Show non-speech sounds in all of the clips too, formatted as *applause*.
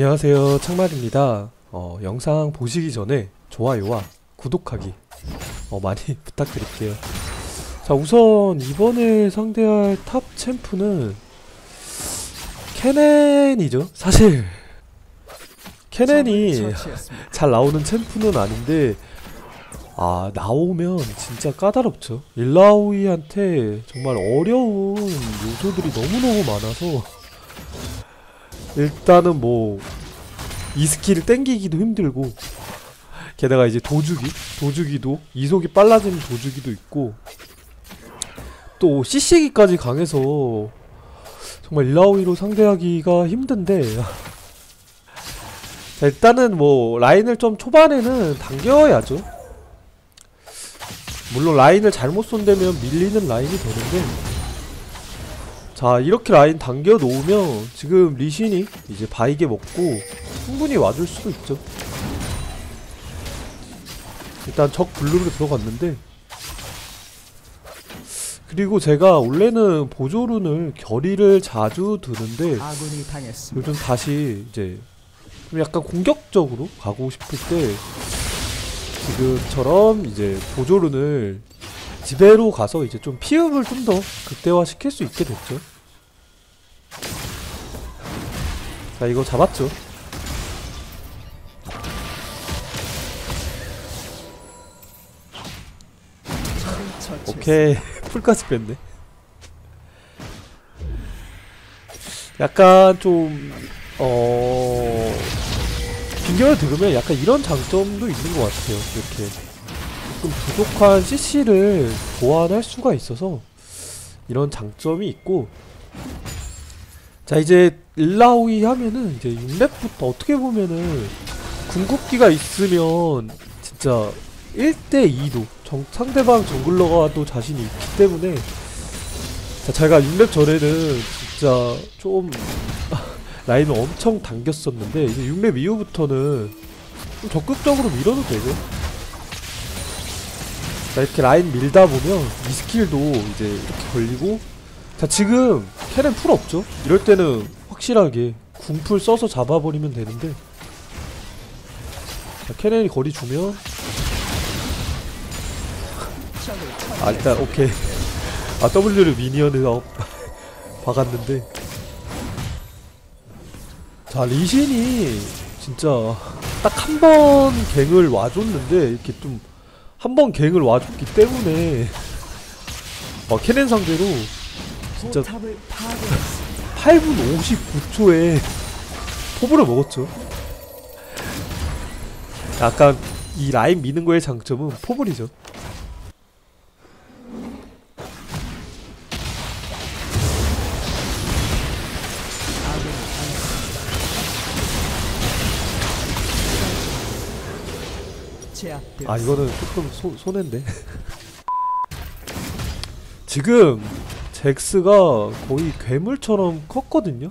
안녕하세요. 창말입니다. 어, 영상 보시기 전에 좋아요와 구독하기 어, 많이 *laughs* 부탁드릴게요. 자 우선 이번에 상대할 탑 챔프는 케넨이죠. 사실 케넨이 *laughs* 잘 나오는 챔프는 아닌데 아 나오면 진짜 까다롭죠. 일라오이한테 정말 어려운 요소들이 너무너무 많아서 일단은 뭐 이 스킬을 땡기기도 힘들고 게다가 이제 도주기 도주기도 이속이 빨라지는 도주기도 있고 또 CC기까지 강해서 정말 일라오이로 상대하기가 힘든데 자 일단은 뭐 라인을 좀 초반에는 당겨야죠. 물론 라인을 잘못 쏜다면 밀리는 라인이 되는데 자 이렇게 라인 당겨 놓으면 지금 리신이 이제 바이게 먹고 충분히 와줄 수도 있죠 일단 적 블루로 들어갔는데 그리고 제가 원래는 보조룬을 결의를 자주 드는데. 요즘 다시 이제 좀 약간 공격적으로 가고 싶을 때 지금처럼 이제 보조룬을 집에로 가서 이제 좀 피흡을 좀 더 극대화 시킬 수 있게 됐죠. 자 이거 잡았죠. 오케이 *laughs* 풀까지 뺐네. 약간 좀 어. 빙결을 들으면 약간 이런 장점도 있는 것 같아요. 이렇게 조금 부족한 CC를 보완할 수가 있어서 이런 장점이 있고. 자 이제 일라오이 하면은 이제 6렙부터 어떻게 보면은 궁극기가 있으면 진짜 1대2도 정, 상대방 정글러가도 자신이 있기 때문에. 자 제가 6렙 전에는 진짜 좀 *laughs* 라인을 엄청 당겼었는데 이제 6렙 이후부터는 좀 적극적으로 밀어도 되죠 자 이렇게 라인 밀다 보면 이 스킬도 이제 이렇게 걸리고. 자 지금 캐넨 풀 없죠? 이럴 때는 확실하게 궁풀 써서 잡아버리면 되는데. 자 캐넨이 거리 주면. *laughs* 아 일단 오케이. 아 W를 미니언에 어, *laughs* 박았는데. 자 리신이 진짜 딱 한 번 갱을 와줬는데 이렇게 좀 한 번 갱을 와줬기 때문에 어 캐넨 상대로 진짜 포탑을 파괴했습니다. 8분 59초에 포브를 먹었죠. 약간 이 라인 미는 거의 장점은 포블이죠. 제압되었습니다. 아 이거는 조금 소, 손해인데. *laughs* 지금 잭스가 거의 괴물처럼 컸거든요.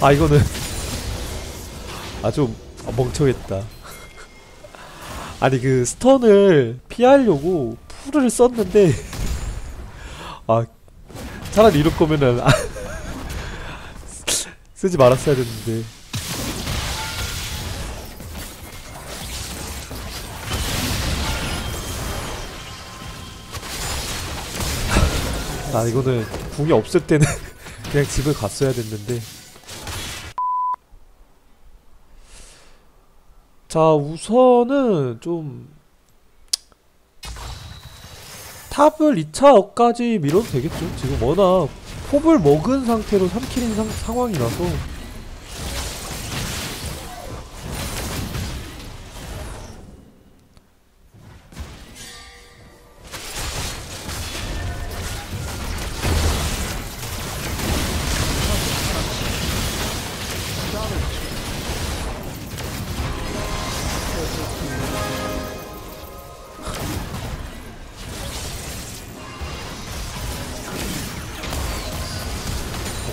아 이거는 *laughs* 아좀 멍청했다. *laughs* 아니 그 스턴을 피하려고 풀을 썼는데 아 차라리 이럴 거면은 아, 쓰지 말았어야 됐는데. 아 이거는 궁이 없을 때는 *laughs* 그냥 집을 갔어야 됐는데. 자 우선은 좀 탑을 2차 업까지 밀어도 되겠죠? 지금 워낙 홉을 먹은 상태로 3킬인 상, 상황이라서.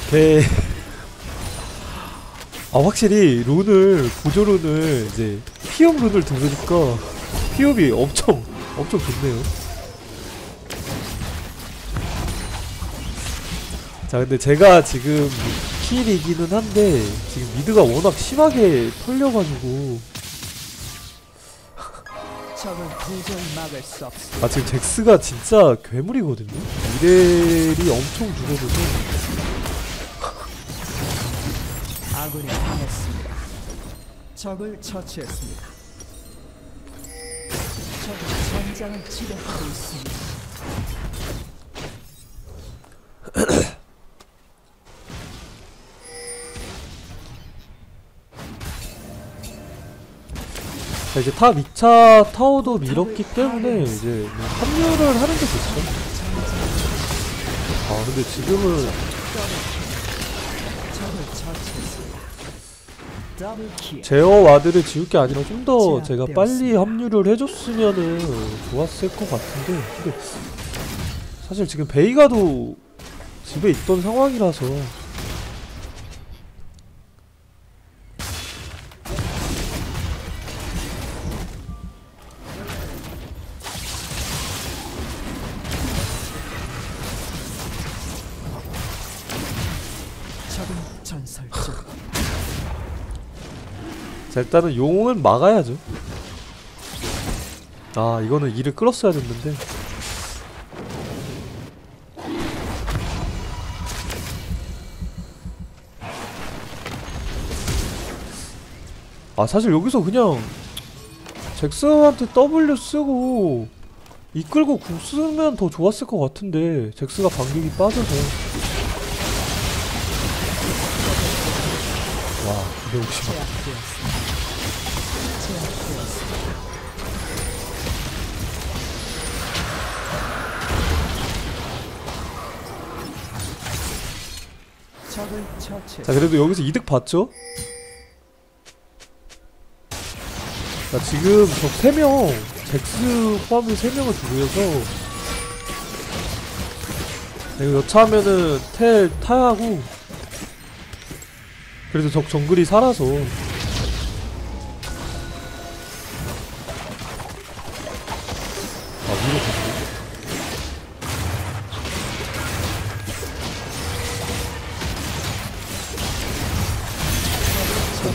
오케이. 아 확실히 룬을 보조룬을 이제 피업 룬을 두르니까 피업이 엄청 엄청 좋네요. 자 근데 제가 지금 킬이기는 한데 지금 미드가 워낙 심하게 털려가지고. 아 지금 잭스가 진짜 괴물이거든요. 이렐이 엄청 죽어줘서 아군이 당했습니다. 적을 처치했습니다. 적은 전장을 지배하고 있습니다. 자, 이제 탑 2차 타워도 밀었기 때문에 이제 뭐 합류를 하는 게 좋죠. 아 근데 지금은 제어 와드를 지울 게 아니라 좀 더 제가 빨리 합류를 해줬으면은 좋았을 것 같은데 근데 사실 지금 베이가도 집에 있던 상황이라서 자 일단은 용은 막아야죠. 아 이거는 이를 끌었어야 됐는데. 아 사실 여기서 그냥 잭스한테 W 쓰고 이끌고 궁 쓰면 더 좋았을 것 같은데 잭스가 반격이 빠져서. 와 250만 자 그래도 여기서 이득 봤죠? 자 지금 저 3명 잭스 포함해서 3명을 두고여서. 이거 여차하면은 텔 타야하고. 그래도 적 정글이 살아서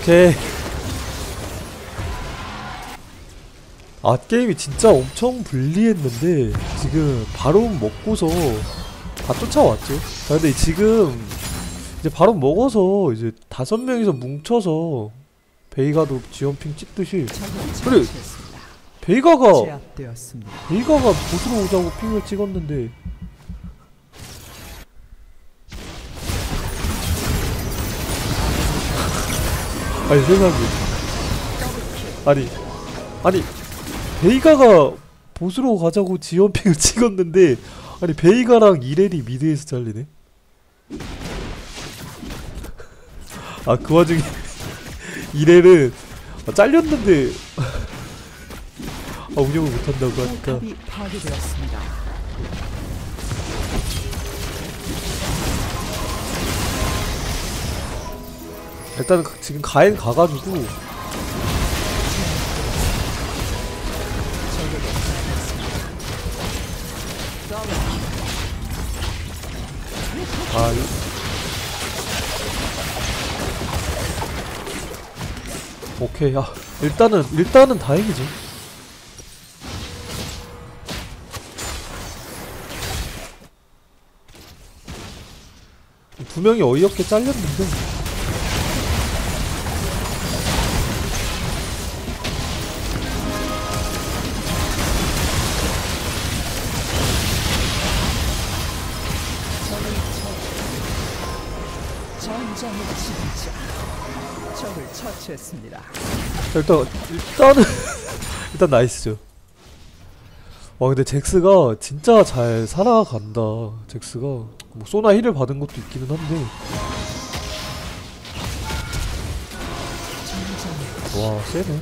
오케이 아 게임이 진짜 엄청 불리했는데 지금 바로 먹고서 다 쫓아왔죠 자 근데 지금 이제 바로 먹어서 이제 다섯 명이서 뭉쳐서 베이가도 지원핑 찍듯이 그래. 베이가가. 베이가가 보스로 오자고 핑을 찍었는데 아니 세상에 아니 아니 베이가가 보스로 가자고 지원핑을 *laughs* 찍었는데 아니 베이가랑 이렐이 미드에서 잘리네? 아 그 와중에 *laughs* 이렐은 아, 잘렸는데. *laughs* 아 운영을 못한다고 하니까 일단은 그- 지금 가엔 가가지고. 아 이- 오케이. 야 일단은 일단은 다행이지. 두 명이 어이없게 잘렸는데 전장의 지배자. 적을 처치했습니다. 자, 일단 일단은 *laughs* 일단 나이스죠. 와 근데 잭스가 진짜 잘 살아간다. 잭스가 뭐 소나 힐을 받은 것도 있기는 한데 와 세네.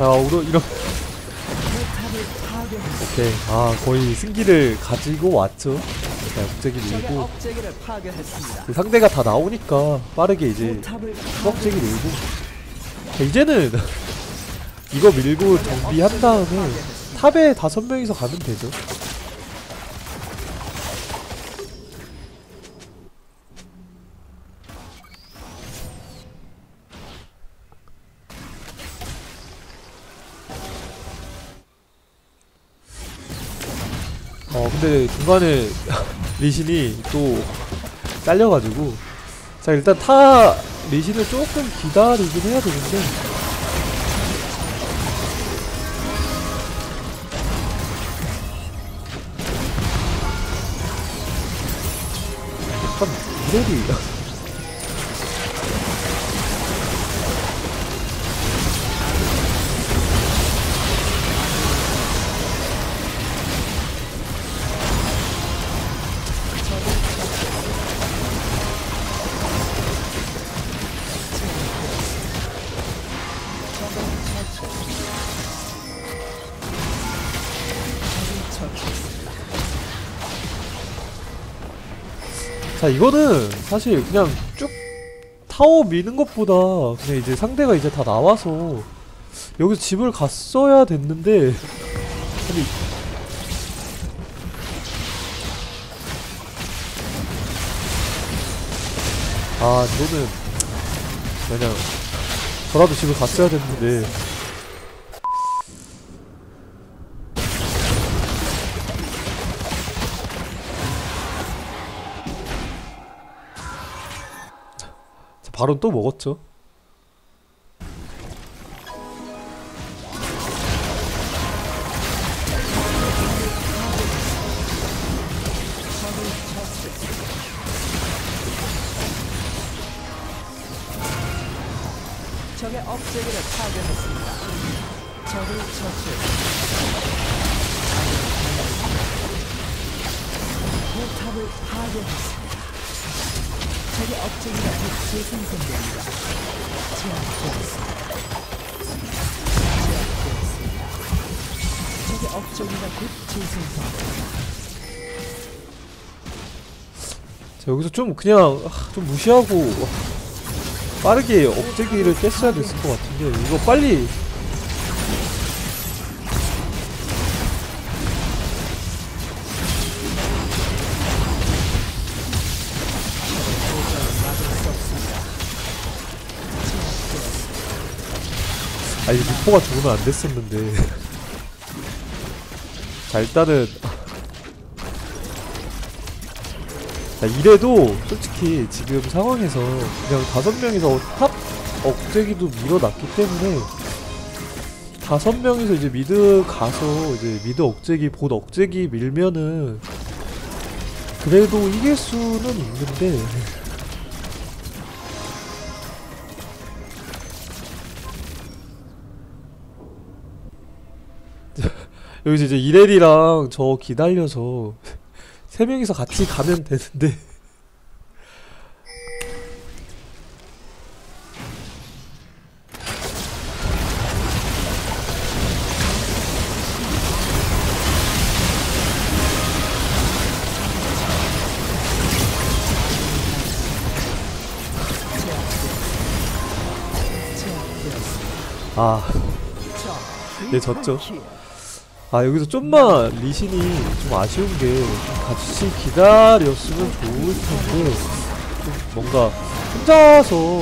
자 우로 이런. 오케이 아 거의 승기를 가지고 왔죠 자 억제기 밀고. 그 상대가 다 나오니까 빠르게 이제 억제기 밀고 자, 이제는 *laughs* 이거 밀고 정비한 다음에 탑에 다섯 명이서 가면 되죠 어 근데 중간에 *laughs* 리신이 또 잘려가지고. 자 일단 타 리신을 조금 기다리긴 해야 되는데. 참 이래리 자 이거는 사실 그냥 쭉 타워 미는 것보다 그냥 이제 상대가 이제 다 나와서 여기서 집을 갔어야 됐는데. 아니. 아 이거는 그냥 저라도 집을 갔어야 됐는데 바로 또 먹었죠. 적의 억제기를 파괴했습니다. 적을 처치했습니다. 포탑을 파괴했습니다. 곧 재생성됩니다. 제압되었습니다. 억제기가 곧 재생성됩니다. 자 여기서 좀 그냥 아, 좀 무시하고 빠르게 억제기를 깼어야 됐을 것 같은데 이거 빨리 아 이거 미포가 죽으면 안 됐었는데. 자 일단은 자 이래도 솔직히 지금 상황에서 그냥 다섯 명이서 탑 억제기도 밀어놨기 때문에 다섯 명이서 이제 미드 가서 이제 미드 억제기 본 억제기 밀면은 그래도 이길 수는 있는데 여기서 이제 이렐이랑 저 기다려서 *laughs* 세 명이서 같이 가면 되는데 아, 예, 졌죠. 아 여기서 좀만 리신이 좀 아쉬운 게좀 같이 기다렸으면 좋을 텐데 좀 뭔가 혼자서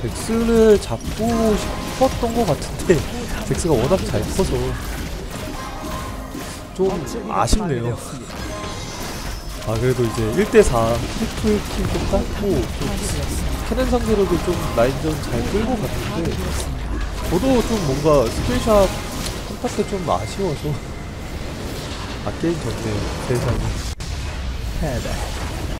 잭스를 잡고 싶었던 것 같은데 *laughs* 잭스가 워낙 잘 커서 좀 아쉽네요. 아 그래도 이제 1대4 트리플 킬도 땄고 좀 캐넨 상대로도 좀 라인전 잘 끌고 갔는데 저도 좀 뭔가 스페이 샷 한타 때좀 아쉬워서 아 게임 졌네요 세상에 패배.